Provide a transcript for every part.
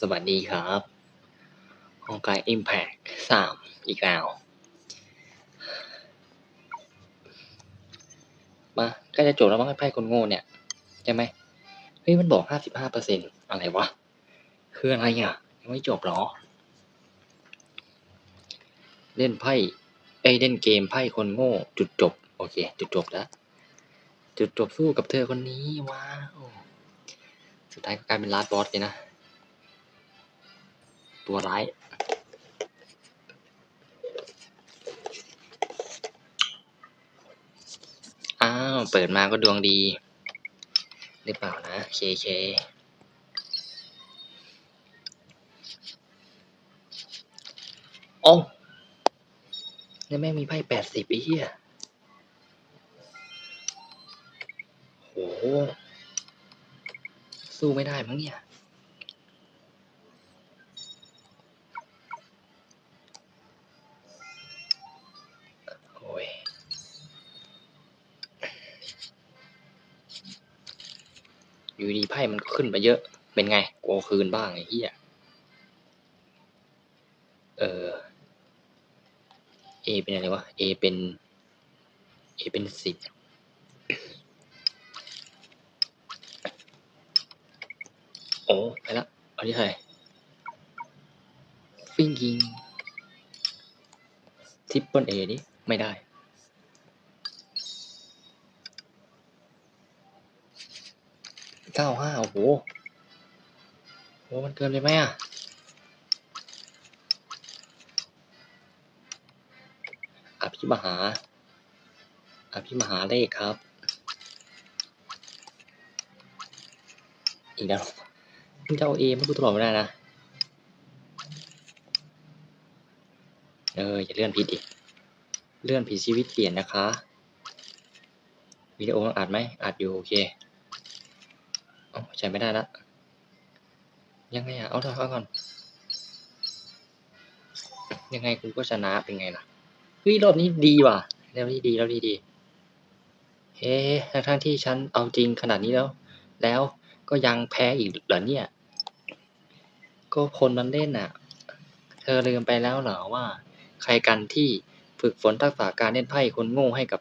สวัสดีครับฮองไกอิมแพกสามอีกแล้ว มาใกล้จะจบแล้วมั้งไพ่คนโง่เนี่ย ใช่ไหมเฮ้ยมันบอกห้าสิบห้าเปอร์เซ็นอะไรวะ คืออะไรอะ ยังไม่จบหรอ เล่นไพ่เอ้เล่นเกมไพ่คนโง่ จุดจบ โอเค จุดจบแล้ว จุดจบสู้กับเธอคนนี้ว้าวสุดท้ายก็กลายเป็นลาสบอสเลยนะ ตัวร้าย อ้าว เปิดมาก็ดวงดี หรือเปล่านะเคเคโอ้นี่แม่มีไพ่แปดสิบไอ้เหี้ยโห สู้ไม่ได้มั้งเนี่ย อยู่ดีไพ่มันขึ้นไปเยอะ เป็นไงกลัวคืนบ้างไอ้เหี้ย เออ A เป็นอะไรวะ A เป็น A เป็นสิบโอ้ไปละเอาที่เท่าไหร่ฟิงกิงทิปเปิลเอดิไม่ได้ เก้าห้าโอ้โหโหมันเกินไปไหมอะอภิมหา อภิมหาเลขครับ อีกแล้วมึงจะเอาเอมากูตลอดไม่ได้นะ เออ อย่าเลื่อนผิดดิเลื่อนผิดชีวิตเปลี่ยนนะคะ วิดีโออัดไหมอัดอยู่โอเค ใช้ไม่ได้ละยังไงอะ เอาเถอะเอาก่อน ยังไงกูก็ชนะเป็นไงล่ะเฮ้ยรอบนี้ดีว่ะรอบนี้ดีรอบนี้ดี เฮ้ทั้งทั้งที่ฉันเอาจริงขนาดนี้แล้ว แล้วก็ยังแพ้อีกเหรอเนี่ย ก็คนมันเล่นน่ะ เธอลืมไปแล้วเหรอว่า ใครกันที่ฝึกฝนทักษะการเล่นไพ่คนโง่ให้กับ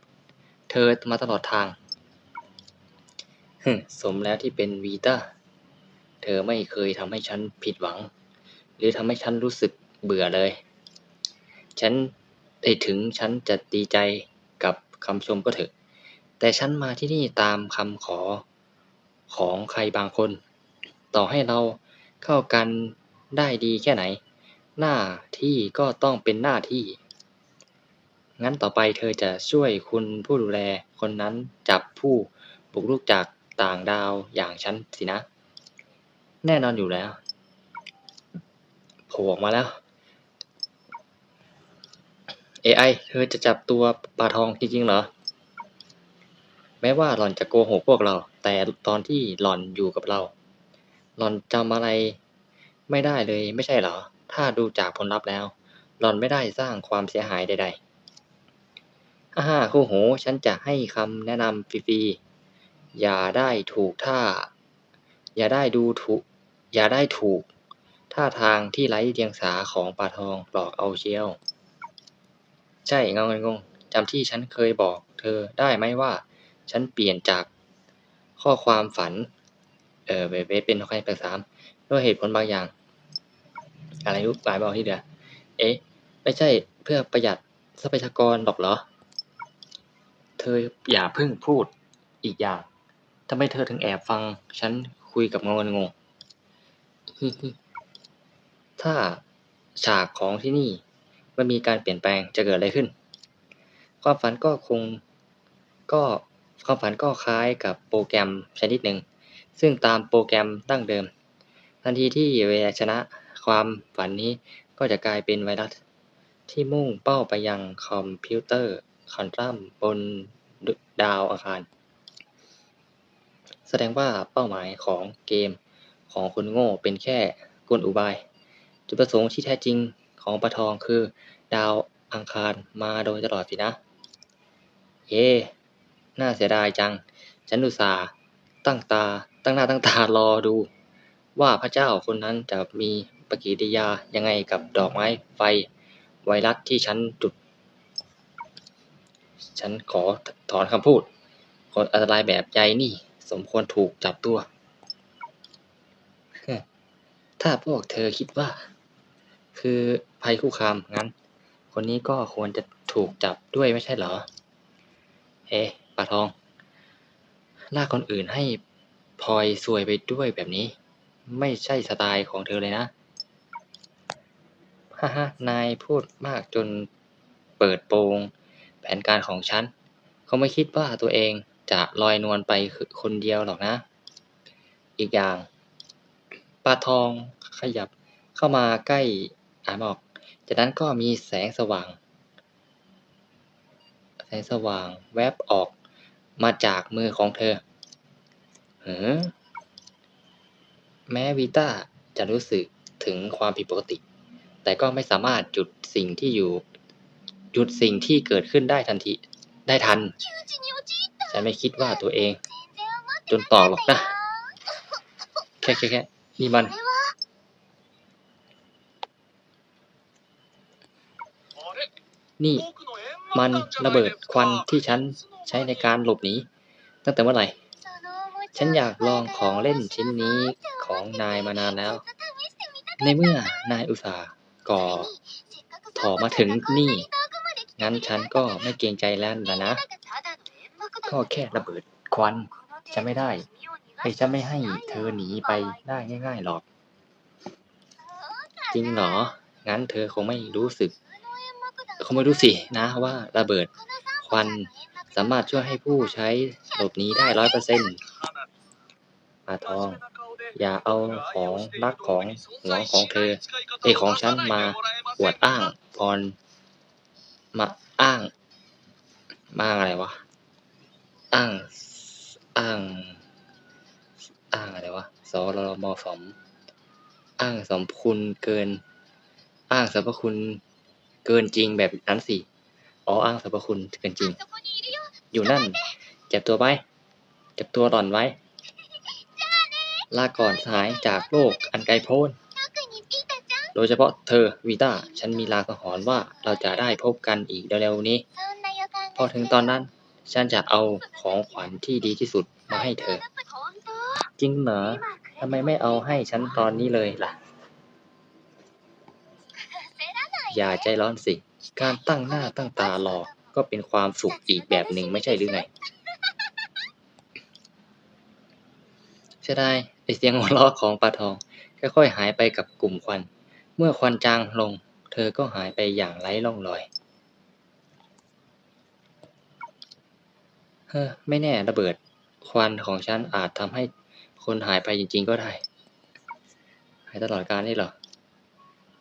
เธอมาตลอดทาง สมแล้วที่เป็นวีต้า เธอไม่เคยทำให้ฉันผิดหวัง หรือทำให้ฉันรู้สึกเบื่อเลย ฉันได้ถึงฉันจะดีใจกับคำชมก็เถอะ แต่ฉันมาที่นี่ตามคำขอของใครบางคน ต่อให้เราเข้ากันได้ดีแค่ไหน หน้าที่ก็ต้องเป็นหน้าที่ งั้นต่อไปเธอจะช่วยคุณผู้ดูแลคนนั้นจับผู้บุกรุกจาก ต่างดาวอย่างฉันสินะ แน่นอนอยู่แล้วโผล่ออกมาแล้ว AI เธอจะจับตัวปลาทองจริงๆเหรอ แม้ว่าหล่อนจะโกหกพวกเรา แต่ตอนที่หล่อนอยู่กับเรา หล่อนจำอะไรไม่ได้เลยไม่ใช่เหรอ ถ้าดูจากผลลัพธ์แล้ว หล่อนไม่ได้สร้างความเสียหายใดๆฮ่าฮ่าคู่หู ฉันจะให้คำแนะนำฟรีๆ อย่าได้ถูกท่า อย่าได้ดูถูก อย่าได้ถูก ท่าทางที่ไร้เดียงสาของปลาทองหลอกเอาเชียว ใช่เงาเงินงงจำที่ฉันเคยบอก เธอได้ไหมว่า ฉันเปลี่ยนจากข้อความฝัน เออเวเป็นข้อความแปลสามด้วยเหตุผลบางอย่าง อะไรรู้หลายบอกที่เดือเอ๊ะ ไม่ใช่เพื่อประหยัดทรัพยากรหรอกเหรอ เธออย่าเพิ่งพูดอีกอย่าง ทำไมเธอถึงแอบฟัง ฉันคุยกับเงาเงงงถ้าฉากของที่นี่ มันมีการเปลี่ยนแปลงจะเกิดอะไรขึ้น ความฝันก็คงก็ความฝันก็คล้ายกับโปรแกรมชนิดหนึ่ง ซึ่งตามโปรแกรมดั้งเดิม ทันทีที่เวลาชนะความฝันนี้ก็จะกลายเป็นไวรัส ที่มุ่งเป้าไปยังคอมพิวเตอร์คอนตรัมบนดาวอังคาร แสดงว่าเป้าหมายของเกมของคนโง่เป็นแค่กลอุบาย จุดประสงค์ที่แท้จริงของปลาทองคือ ดาวอังคารมาโดยตลอดสินะ เย้น่าเสียดายจัง ฉันอุตส่าตั้งตา ตั้งหน้าตั้งตารอดู ว่าพระเจ้าคนนั้นจะมีปฏิกิริยายังไงกับดอกไม้ไฟ ไวรัสที่ฉันจุด ฉันขอถอนคำพูดคนอันตรายแบบยายนี่ สมควรถูกจับตัว ถ้าพวกเธอคิดว่า คือภัยคุกคามงั้น คนนี้ก็ควรจะถูกจับด้วยไม่ใช่เหรอ เอ๊ะปลาทองลากคนอื่นให้พลอยซวยไปด้วยแบบนี้ ไม่ใช่สไตล์ของเธอเลยนะ ฮ่าฮ่านายพูดมากจนเปิดโปงแผนการของฉัน เขาไม่คิดว่าตัวเองจะลอยนวลไปคนเดียวหรอกนะ อีกอย่างปลาทองขยับเข้ามาใกล้อ่าหมอก จากนั้นก็มีแสงสว่าง แสงสว่างแวบออกมาจากมือของเธอเหือแม้วีต้าจะรู้สึกถึงความผิดปกติ แต่ก็ไม่สามารถหยุดสิ่งที่อยู่ หยุดสิ่งที่เกิดขึ้นได้ทันที ได้ทัน ฉันไม่คิดว่าตัวเอง จนต่อหรอกนะ แค่แค่แค่นี่มัน นี่มันระเบิดควันที่ฉันใช้ในการหลบหนีตั้งแต่เมื่อไหร่ ฉันอยากลองของเล่นชิ้นนี้ของนายมานานแล้ว ในเมื่อนายอุตส่าห์ก่อถอมาถึงนี่ งั้นฉันก็ไม่เกรงใจแล้วนะนะ ก็แค่ระเบิดควันจะไม่ได้ไอ้จะไม่ให้เธอหนีไปได้ง่าย ๆหรอก จริงเหรอ งั้นเธอคงไม่รู้สึก คงไม่รู้สินะว่าระเบิดควันสามารถช่วยให้ผู้ใช้หลบหนีได้ร้อยเปอร์เซ็นต์ปลาทอง อย่าเอาของรักของหวงของเธอไอของฉันมาอวดอ้างพรมาอ้าง มาอะไรวะ อ้างอ้างอ้างอะไรวะสรลมสมอ้างสมคุณเกิน อ้างสรรพคุณเกินจริงแบบนั้นสิอ๋ออ้างสรรพคุณเกินจริง อยู่นั่นเจ็บตัวไปเจ็บตัวหล่อนไว้ลาก่อนสายจากโลกอันไกลโพ้น โดยเฉพาะเธอวีต้า ฉันมีลาสังหรณ์ว่าเราจะได้พบกันอีกเร็วๆนี้ พอถึงตอนนั้น ฉันจะเอาของขวัญที่ดีที่สุดมาให้เธอ จริงเหรอทำไมไม่เอาให้ฉันตอนนี้เลยล่ะ อย่าใจร้อนสิ การตั้งหน้าตั้งตารอ ก็เป็นความสุขอีกแบบหนึ่งไม่ใช่หรือไงเสียดายไอเสียงหัวเราะของปลาทอง ค่อยๆหายไปกับกลุ่มควัน เมื่อควันจางลง เธอก็หายไปอย่างไร้ร่องรอย เฮ้อไม่แน่ระเบิดควันของฉันอาจทำให้คนหายไปจริง ๆ ก็ได้ หายตลอดกาลนี่หรอ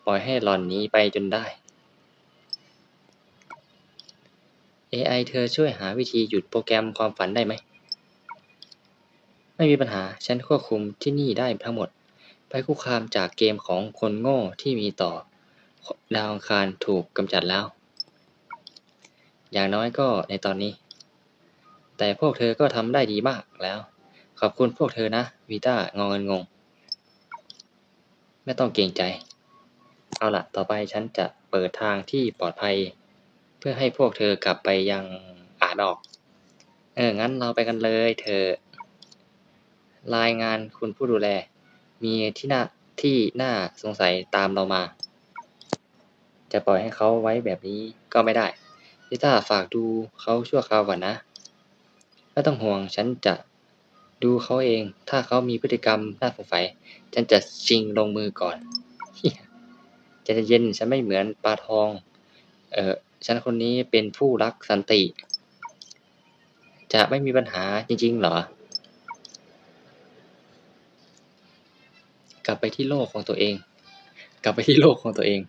ปล่อยให้หล่อนนี้ไปจนได้ AI เธอช่วยหาวิธีหยุดโปรแกรมความฝันได้ไหม ไม่มีปัญหา ฉันควบคุมที่นี่ได้ทั้งหมด ไปคุกคามจากเกมของคนโง่ที่มีต่อ ดาวอังคารถูกกำจัดแล้ว อย่างน้อยก็ในตอนนี้ แต่พวกเธอก็ทำได้ดีมากแล้ว ขอบคุณพวกเธอนะวีต้างอเงินงง ไม่ต้องเกรงใจ เอาละต่อไปฉันจะเปิดทางที่ปลอดภัย เพื่อให้พวกเธอกลับไปยังอ่านออก เออ งั้นเราไปกันเลยเธอ รายงานคุณผู้ดูแล มีที่น่าที่น่าสงสัยตามเรามา จะปล่อยให้เขาไว้แบบนี้ก็ไม่ได้ลิต้าฝากดูเขาชั่วคราวก่อนนะ ไม่ต้องห่วง ฉันจะดูเขาเอง ถ้าเขามีพฤติกรรมน่าสงสัย ฉันจะชิงลงมือก่อนเหี้ยใจเย็น ฉันไม่เหมือนปลาทอง เออฉันคนนี้เป็นผู้รักสันติ จะไม่มีปัญหาจริงๆเหรอ กลับไปที่โลกของตัวเอง กลับไปที่โลกของตัวเอง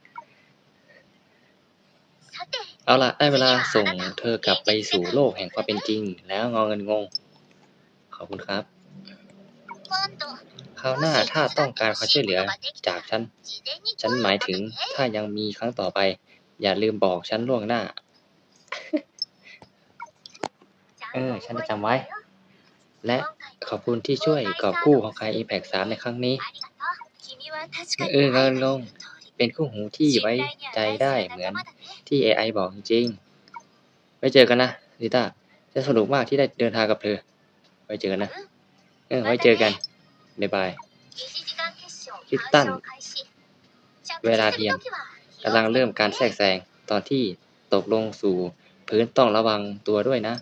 เอาล่ะได้เวลาส่งเธอกลับไปสู่โลกแห่งความเป็นจริง แล้วงอเงินงง ขอบคุณครับ คราวหน้าถ้าต้องการความช่วยเหลือจากฉัน ฉันหมายถึงถ้ายังมีครั้งต่อไป อย่าลืมบอกฉันล่วงหน้า เออ ฉันจะจำไว้ และขอบคุณที่ช่วยกอบกู้ของคาย Impact 3ในครั้งนี้ เออเงินลงเป็นคู่หูที่ที่ไว้ไว้ใจใจได้ได้เหเหมืมืออนน ที่ AI บอกจริงๆไว้เจอกันนะลิต้าฉันสนุกมากที่ได้เดินทางกับเธอ ไว้เจอกันนะ เออ ไว้เจอกันบ๊ายบายคิดตั้นเวเวลาลาเทีเทียยมมกำลังเริ่มการแทรกแซงตอนที่ตกลงสู่พื้นต้องระวังตัวด้วยนะ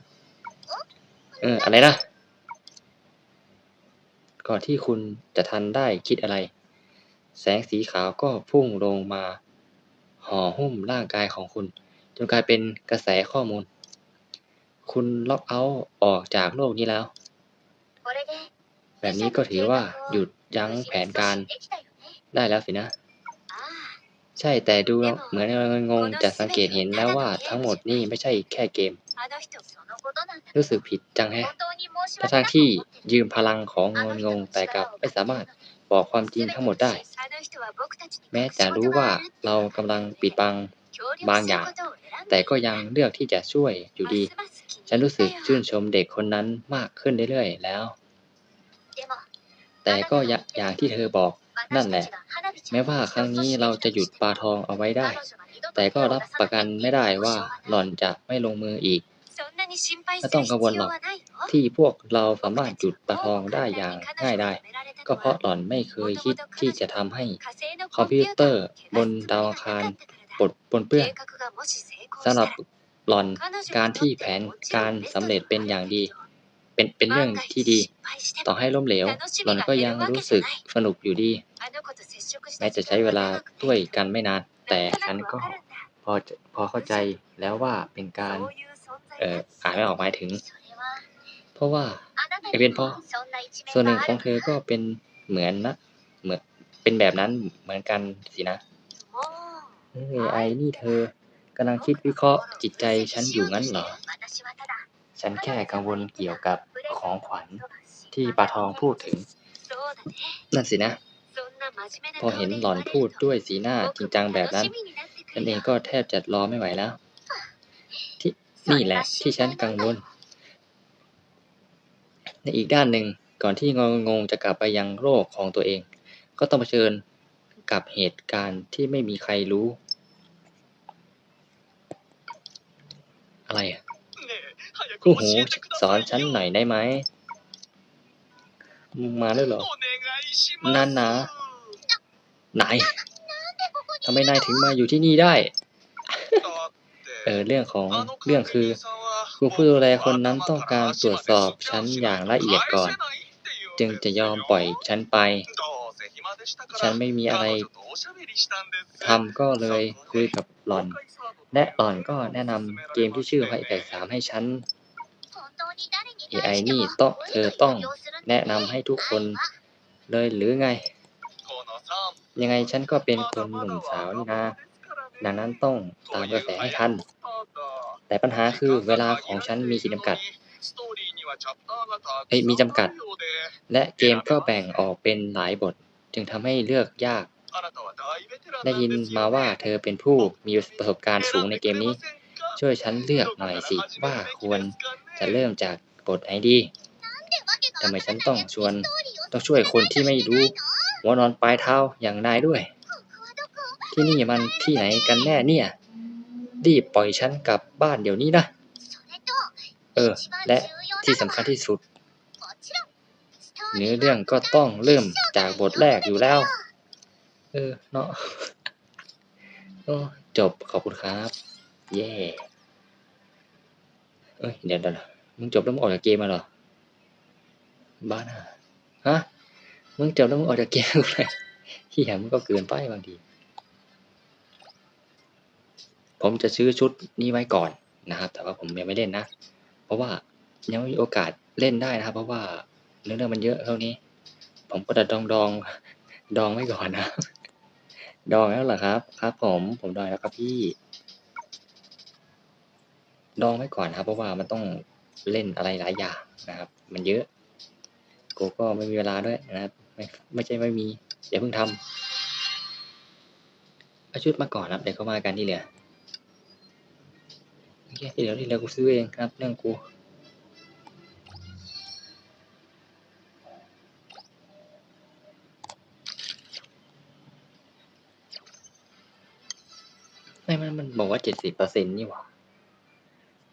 เออ อะไรนะ ก่อนที่คุณจะทันได้คิดอะไร แสงสีขาวก็พุ่งลงมา ห่อหุ้มร่างกายของคุณ จนกลายเป็นกระแสข้อมูล คุณล็อกเอาท์ออกจากโลกนี้แล้ว แบบนี้ก็ถือว่าหยุดยั้งแผนการได้แล้วสินะ ใช่แต่ดูเหมือนงงๆจะสังเกตเห็นแล้วว่าทั้งหมดนี่ไม่ใช่แค่เกม รู้สึกผิดจังแฮะทั้งทั้ทั้งงที่ที่ยืมพลังของงนงงแต่กลับไม่สามารถ บอกความจริงทั้งหมดได้แม้แม้จะรู้ว่าเรากำลังปิดบังบางอย่าง แต่ก็ยังเลือกที่จะช่วยอยู่ดี ฉันรู้สึกชื่นชมเด็กคนนั้นมากขึ้นเรื่อยๆแล้ว แต่ก็อย่างที่เธอบอกนั่นแหละ แม้ว่าครั้งนี้เราจะหยุดปลาทองเอาไว้ได้ แต่ก็รับประกันไม่ได้ว่าหล่อนจะไม่ลงมืออีก ไม่ต้องกังวลหรอกที่พวกเราสามารถถหหยุดปปลาลาทองได้อย่างง่ายได้ ก็เพราะหล่อนไม่เคยคิดที่จะทำให้คอมพิวเตอร์บนดาวอังคารปดปนเปื้อนสำหรับหล่อนการที่แผนการสำเร็จเป็นอย่างดี เป็นเป็นเรื่องที่ดี ต่อให้ล้มเหลว หล่อนก็ยังรู้สึกสนุกอยู่ดี แม้จะใช้เวลาด้วยกันไม่นาน แต่ฉันก็พอพอเข้าใจแล้วว่าเป็นการ เอเอ่อออ่าอ่านนไม่ไม่ออออกกหหมามายยถึถึงงเพราะว่าไอเป็นเพราะส่วนหนึ่งของเธอก็เป็นเหมือนนะเหมือนเป็นแบบนั้นเหมือนกันสินะเออไอ้นี่เธอกำลังคิดวิเคราะห์จิตใจฉันอยู่งั้นเหรอ ฉันแค่กังวลเกี่ยวกับของขวัญที่ปลาทองพูดถึง นั่นสินะ พอเห็นหล่อนพูดด้วยสีหน้าจริงจังแบบนั้นฉัฉันนเอเองงก็ก็แทบจะรอไม่ไหวแล้วที่ นี่นี่แหแหละละที่ที่ฉัฉันนกักังงววลลในอีกด้านหนึ่งก่อนที่งงงงจะกลับไปยังโลกของตัวเอง ก็ต้องเผชิญกับเหตุการณ์ที่ไม่มีใครรู้ อะไรอะคู่หูสอนฉันหน่อยได้ไหมมึงมาด้วยเหรอนั่นนะนายทำไมนายถึงมาอยู่ที่นี่ได้ เออเรื่องของเรื่องคือครูผู้ดูแลคนนั้นต้องการตรวจสอบฉันอย่างละเอียดก่อน จึงจะยอมปล่อยฉันไป ฉันไม่มีอะไรทำก็เลยคุยกับหล่อน และหล่อนก็แนะนำเกมที่ชื่อ High Impact 3ให้ฉัน AI นี่ต้องเธอต้องแนะนำให้ทุกคนเลยหรือไง ยัยังงไงไงฉัฉันนก็ก็เป็เป็นนคคนนหหนุ่นุ่มมสาสาววนี่นี่นานา ดังนั้นต้องตามกระแสให้ทัน แต่ปัญหาคือเวลาของฉันมีขีดจำกัดเอ้มีจำกัด และเกมก็แบ่งออกเป็นหลายบท จึงทำให้เลือกยาก ได้ยินมาว่าเธอเป็นผู้มีประสบการณ์สูงในเกมนี้นี้ช่วยฉันเลือกหน่อยสิว่าควรจะเริ่มจากบทไหนดีทำไมฉันต้องชวนต้องช่วยคนที่ไม่รู้หัวนอนปลายเท้าอย่างนายด้วย ที่นี่มันที่ไหนกันแน่เนี่ย รีบปล่อยฉันกลับบ้านเดี๋ยวนี้นะ เออ และที่สำคัญที่สุด เนื้อเรื่องก็ต้องเริ่มจากบทแรกอยู่แล้ว เออ เนาะโอ้จบขอบคุณครับ เย่เอ้ยเดี๋ยวเดี๋ยวมึงจบแล้วมึงออกจากเกมมาเหรอ บ้าน่ะฮะ มึงจบแล้วมึงออกจากเกมเลยเฮียมึงก็เกินไปบางที ผมจะซื้อชุดนี้ไว้ก่อนนะครับ แต่ว่าผมยังไม่เล่นนะ เพราะว่ายังไม่มีโอกาสเล่นได้นะครับ เพราะว่าเนื้อเรื่องมันเยอะเท่านี้ ผมก็จะดองดองดองไว้ก่อนนะ ดองแล้วเหรอครับ ครับ ผมผมดองแล้วครับพี่ ดองไว้ก่อนนะครับ เพราะว่ามันต้องเล่นอะไรหลายอย่างนะครับ มันเยอะกูก็ไม่มีเวลาด้วยนะครับ ไม่ไม่ใช่ไม่มีอย่าเพิ่งทำเอาชุดมาก่อนครับเดี๋ยวเข้ามากันที่เหลือ แค่ที่เหลือที่เหลืกูซื้อเองครับเรื่องกูไม่มันมันบอกว่าเจ็ดสิบเปอร์เซ็นต์นี่หว่า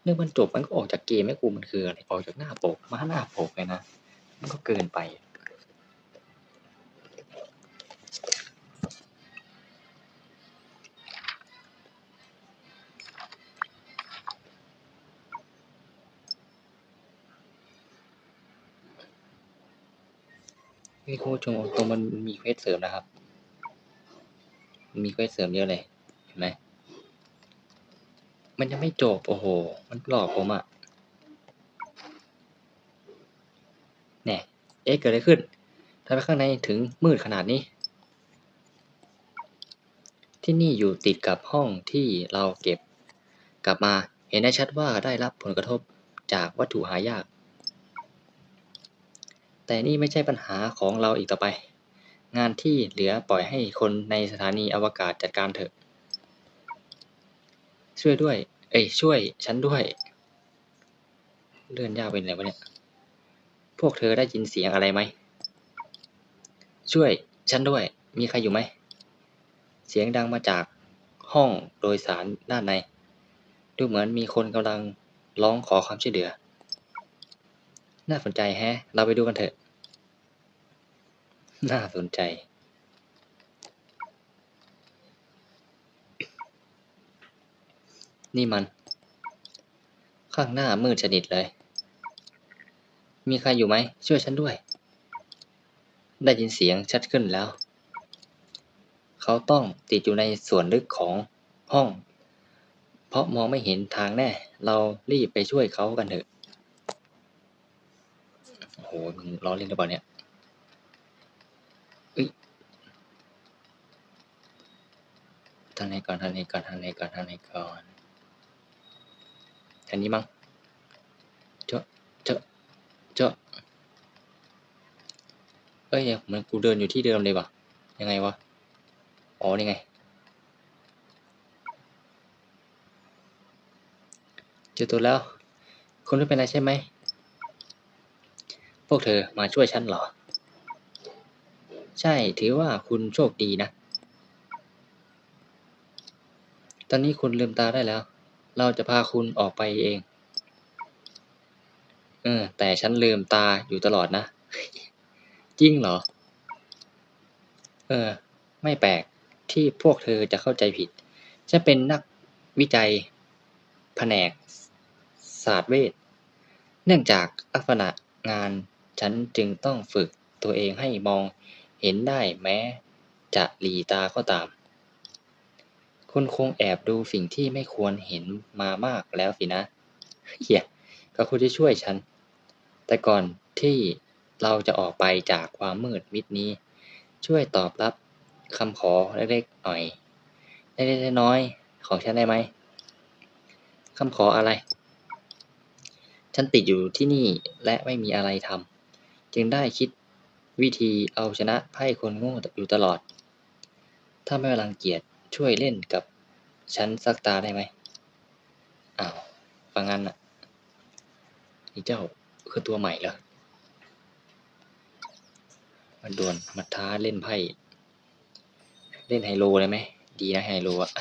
เรื่องมันจบมันก็ออกจากเกมให้กูมันคืออะไรออกจากหน้าปกมาหน้าปกเลยนะ มันก็เกินไป นี่คุณผู้ชมตรงมันมีเควสเสริมนะครับ มีเควสเสริมเยอะเลยเห็นไหมมันยังไม่จบ โอ้โห มันหลอกผมอะ่ะเนี่ยเอ๊ะเกิดอะไรขึ้นทำไมข้างในถึงมืดขนาดนี้ ที่นี่อยู่ติดกับห้องที่เราเก็บ กลับมาเห็นได้ชัดว่าได้รับผลกระทบจากวัตถุหายาก แต่นี่ไม่ใช่ปัญหาของเราอีกต่อไป งานที่เหลือปล่อยให้คนในสถานีอวกาศจัดการเถอะ ช่วยด้วย เอ้ยช่วยฉันด้วย เลื่อนยากเป็นไรวะเนี่ย พวกเธอได้ยินเสียงอะไรไหม ช่วยฉันด้วย มีใครอยู่ไหม เสียงดังมาจากห้องโดยสารด้านใน ดูเหมือนมีคนกำลังร้องขอความช่วยเหลือ น่าสนใจแฮะ เราไปดูกันเถอะ น่าสนใจ นี่มัน ข้างหน้ามืดชนิดเลย มีใครอยู่ไหม ช่วยฉันด้วย ได้ยินเสียงชัดขึ้นแล้ว เขาต้องติดอยู่ในส่วนลึกของห้อง เพราะมองไม่เห็นทางแน่ เรารีบไปช่วยเขากันเถอะ โอ้โหมึงล้อเล่นหรือเปล่าเนี่ยเอ้ยทางไหนก่อนทางไหนก่อนทางไหนก่อนทางไหนก่อนทางนี้มั้งเจาะเจาะเจาะเอ้ยมันกูเดินอยู่ที่เดิมเลยว่ะยังไงวะอ๋อนี่ไงเจอตัวแล้วคุณไม่เป็นไรใช่ไหม พวกเธอมาช่วยฉันเหรอ ใช่ถือว่าคุณโชคดีนะ ตอนนี้คุณลืมตาได้แล้ว เราจะพาคุณออกไปเอง เออ แต่ฉันลืมตาอยู่ตลอดนะ จริงเหรอ เออ ไม่แปลกที่พวกเธอจะเข้าใจผิดฉันเป็นนักวิจัย แผนก ศาสตร์เวทเนื่องจากลักษณะงาน ฉันจึงต้องฝึกตัวเองให้มองเห็นได้แม้จะหลีตาก็ตาม คุณคงแอบดูสิ่งที่ไม่ควรเห็นมามากแล้วสินะเฮียก็คุณที่ช่วยฉัน แต่ก่อนที่เราจะออกไปจากความมืดมิดนี้ ช่วยตอบรับคำขอเล็กๆหน่อยเล็กๆน้อยๆของฉันได้ไหมคำขออะไร ฉันติดอยู่ที่นี่และไม่มีอะไรทำ จึงได้คิดวิธีเอาชนะไพ่คนโง่อยู่ตลอด ถ้าไม่รังเกียจช่วยเล่นกับฉันสักตาได้ไหมอ้าวฟังงั้นอะนี่เจ้าคือตัวใหม่เหรอมาดวลมาท้าเล่นไพ่ เล่นไฮโลเลยไหม ดีนะไฮโลอะ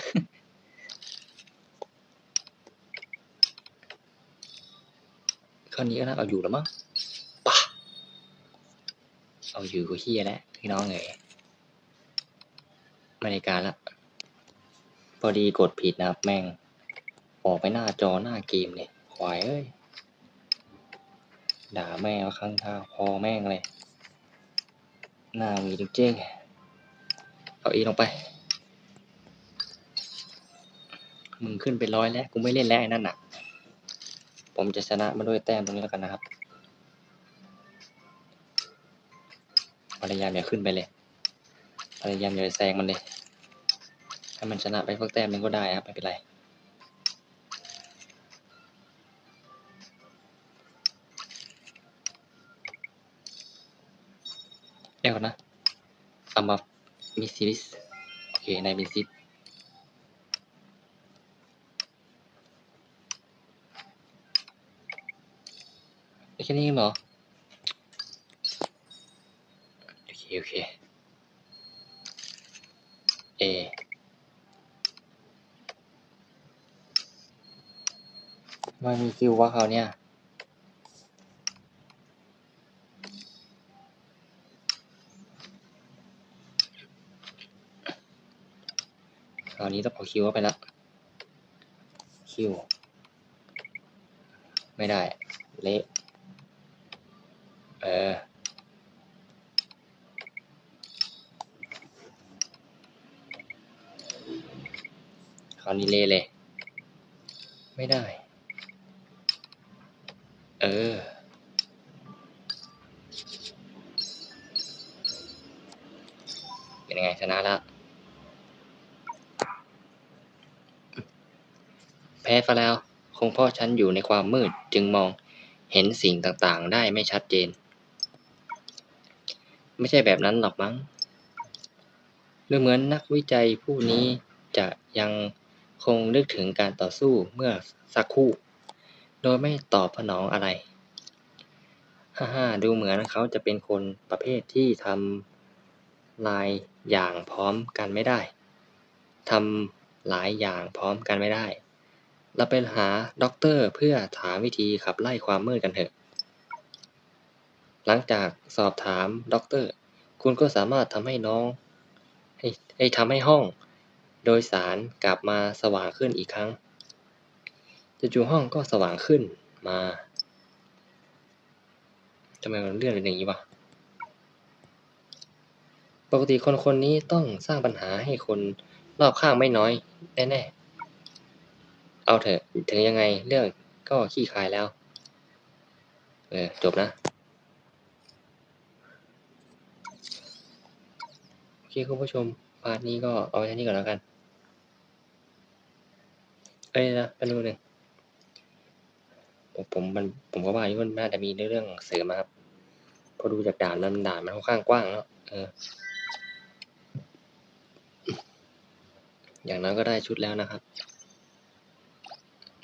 คราวนี้ก็น่าเอาอยู่แล้วมั้ง เอาอยู่ก็เฮียแล้วพี่น้องเอ๋ยไม่ในการละพอดีกดผิดนะครับแม่ง ออกไปหน้าจอหน้าเกมเลยควายเอ้ย ด่าแม่ว่าข้างทาพอแม่งเลย หน้ามีจริงๆเอาอีลงไป มึงขึ้นไปร้อยแล้ว กูไม่เล่นแล้วไอ้นั่นน่ะ ผมจะชนะมาด้วยแต้มตรงนี้แล้วกันนะครับ ยายามอย่าขึ้นไปเลย พยายามอย่าไปแซงมันเลยให้มันชนะไปสักแต้มนึงก็ได้ครับไม่เป็นไร เดี๋ยวก่อนนะเอามามีซีรีส์โอเคในมีซีแค่นี้เหรอ โอเคเอมันมีคิวว่าเขาเนี่ย คราวนี้ต้องขอคิวไปละ คิว ไม่ได้ เละ เออ คราวนี้เละเลย ไม่ได้ เออ เป็นยังไงชนะละแพ้ซะแล้ว คงเพ่อฉันอยู่ในความมืดจึงมองเห็นสิ่งต่างๆ ได้ไม่ชัดเจน ไม่ใช่แบบนั้นหรอกมั้งดูเหมือนนักวิจัยผู้นี้จะยัง คงนึกถึงการต่อสู้เมื่อสักครู่ โดยไม่ตอบสนองอะไร ฮ่าฮ่าดูเหมือนเขาจะเป็นคนประเภทที่ทำหลายอย่างพร้อมกันไม่ได้ทำหลายอย่างพร้อมกันไม่ได้ เราไปหาด็อกเตอร์เพื่อถามวิธีขับไล่ความมืดกันเถอะ หลังจากสอบถามด็อกเตอร์ คุณก็สามารถทำให้น้อง ให้ให้ทำให้ห้อง โดยสารกลับมาสว่างขึ้นอีกครั้ง จู่ๆห้องก็สว่างขึ้นมาทำไมมันเลื่อนเป็นอย่างนี้วะ ปกติคนคนนี้ต้องสร้างปัญหาให้คนรอบข้างไม่น้อยแน่ๆ เอาเถอะถึงยังไงเรื่องก็ขี้คายแล้ว เออ จบนะ โอเคคุณผู้ชม พาร์ทนี้ก็เอาไว้แค่นี้ก่อนแล้วกัน อ้ยนะแป๊บนึงหนึ่งผมผมมันผมก็ว่าอยู่มันน่าจะมีเรื่องเสริมมาครับพอดูจากด่านมันด่านมันค่อนข้างกว้างแล้วเออ อย่างน้อยก็ได้ชุดแล้วนะครับ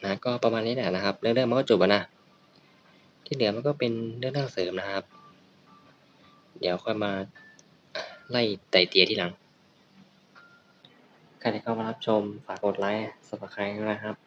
นะก็ประมาณนี้แหละนะครับ เรื่องเรื่องมันก็จบแล้วนะที่เหลือมันก็เป็นเรื่องเรื่องเสริมนะครับ เดี๋ยวค่อยมาไล่ไต่เตียที่หลัง ใครที่เข้ามารับชมฝากกดไลค์ subscribe ด้วยนะครับ